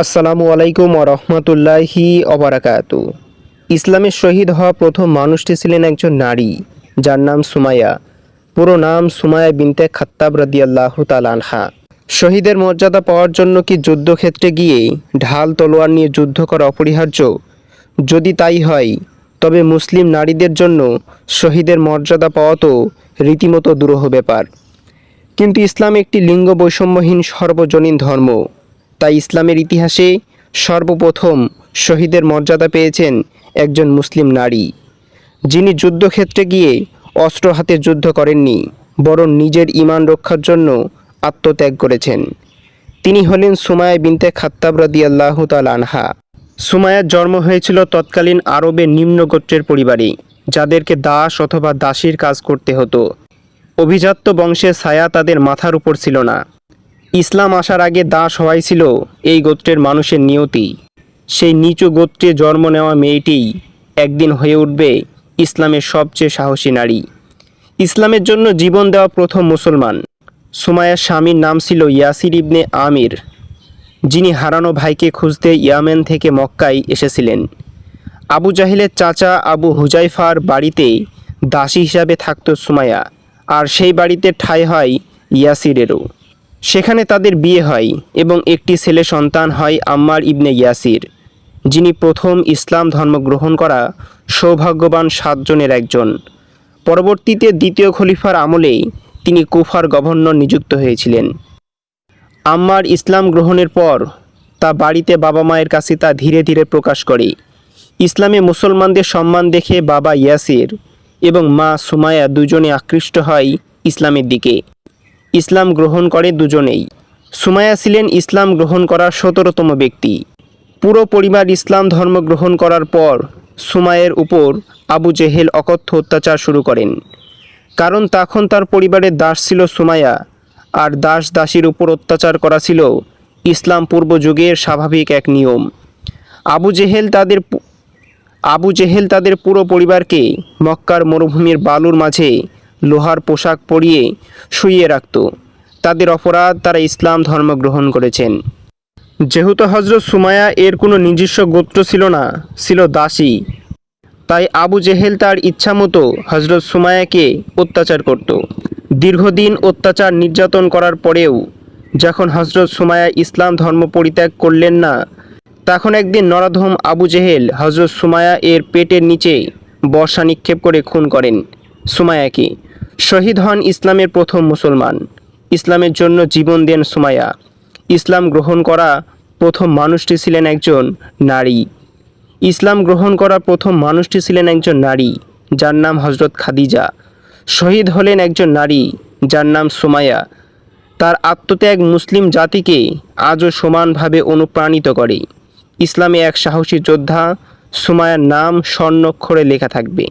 আসসালামু আলাইকুম রহমতুল্লাহি অবরাকাতু ইসলামের শহীদ হওয়া প্রথম মানুষটি ছিলেন একজন নারী, যার নাম সুমায়া পুরো নাম সুমায়া বিনতে খাত্তাব রাদিয়াল্লাহু তালানহা শহীদের মর্যাদা পাওয়ার জন্য কি যুদ্ধক্ষেত্রে গিয়ে ঢাল তলোয়ার নিয়ে যুদ্ধ করা অপরিহার্য? যদি তাই হয়, তবে মুসলিম নারীদের জন্য শহীদের মর্যাদা পাওয়া তো রীতিমতো দুরূহ ব্যাপার। কিন্তু ইসলাম একটি লিঙ্গ বৈষম্যহীন সর্বজনীন ধর্ম। তাই ইসলামের ইতিহাসে সর্বপ্রথম শহীদের মর্যাদা পেয়েছেন একজন মুসলিম নারী। যিনি যুদ্ধক্ষেত্রে গিয়ে অস্ত্র হাতে যুদ্ধ করেননি, বরং নিজের ইমান রক্ষার জন্য আত্মত্যাগ করেছেন। তিনি হলেন সুমায়া বিনতে খাত্তাব রাদিয়াল্লাহু তাআলা আনহা। সুমায়ার জন্ম হয়েছিল তৎকালীন আরবের নিম্ন গোত্রের পরিবারে, যাদেরকে দাস অথবা দাসীর কাজ করতে হতো। অভিজাত্য বংশের ছায়া তাদের মাথার উপর ছিল না। ইসলাম আসার আগে দাস হওয়াই ছিল এই গোত্রের মানুষের নিয়তি। সেই নিচু গোত্রে জন্ম নেওয়া মেয়েটিই একদিন হয়ে উঠবে ইসলামের সবচেয়ে সাহসী নারী। ইসলামের জন্য জীবন দেওয়া প্রথম মুসলমান। সুমায়ার স্বামীর নাম ছিল ইয়াসির ইবনে আমির। যিনি হারানো ভাইকে খুঁজতে ইয়ামেন থেকে মক্কায় এসেছিলেন। আবু জাহিলের চাচা আবু হুজাইফার বাড়িতে দাসী হিসাবে থাকত সুমায়া আর সেই বাড়িতে ঠাঁই হয় ইয়াসিরেরও। সেখানে তাদের বিয়ে হয় এবং একটি ছেলে সন্তান হয় আম্মার ইবনে ইয়াসির, যিনি প্রথম ইসলাম ধর্ম গ্রহণ করা সৌভাগ্যবান সাতজনের একজন। পরবর্তীতে দ্বিতীয় খলিফার আমলেই তিনি কুফার গভর্নর নিযুক্ত হয়েছিলেন। আম্মার ইসলাম গ্রহণের পর তা বাড়িতে বাবা মায়ের কাছে তা ধীরে ধীরে প্রকাশ করে। ইসলামে মুসলমানদের সম্মান দেখে বাবা ইয়াসির এবং মা সুমায়া দুজনে আকৃষ্ট হয় ইসলামের দিকে। ইসলাম গ্রহণ করে দুজনেই। সুমায়া ছিলেন ইসলাম গ্রহণ করার সতেরোতম ব্যক্তি। পুরো পরিবার ইসলাম ধর্ম গ্রহণ করার পর সুমায়ের উপর আবু জেহেল অকথ্য অত্যাচার শুরু করেন। কারণ তখন তার পরিবারের দাস ছিল সুমায়া আর দাস দাসীর উপর অত্যাচার করা ছিল ইসলাম পূর্ব যুগের স্বাভাবিক এক নিয়ম। আবু জেহেল তাদের আবু জেহেল তাদের পুরো পরিবারকে মক্কার মরুভূমির বালুর মাঝে লোহার পোশাক পরিয়ে শুইয়ে রাখত। তাদের অপরাধ তারা ইসলাম ধর্ম গ্রহণ করেছেন। যেহেতু হজরত সুমায়া এর কোনো নিজস্ব গোত্র ছিল না, ছিল দাসী। তাই আবু জেহেল তার ইচ্ছামতো হজরত সুমায়াকে অত্যাচার করত। দীর্ঘদিন অত্যাচার নির্যাতন করার পরেও যখন হজরত সুমায়া ইসলাম ধর্ম পরিত্যাগ করলেন না, তখন একদিন নরাধম আবু জেহেল হজরত সুমায়া এর পেটের নিচে বর্ষা নিক্ষেপ করে খুন করেন সুমায়াকে শহীদ হন ইসলামের প্রথম মুসলমান। ইসলামের জন্য জীবন দেন সুমায়া ইসলাম গ্রহণ করা প্রথম মানুষটি ছিলেন একজন নারী। ইসলাম গ্রহণ করা প্রথম মানুষটি ছিলেন একজন নারী, যার নাম হজরত খাদিজা। শহীদ হলেন একজন নারী, যার নাম সুমায়া তার আত্মত্যাগ মুসলিম জাতিকে আজও সমানভাবে অনুপ্রাণিত করে। ইসলামে এক সাহসী যোদ্ধা সুমায়ার নাম স্বর্ণক্ষরে লেখা থাকবে।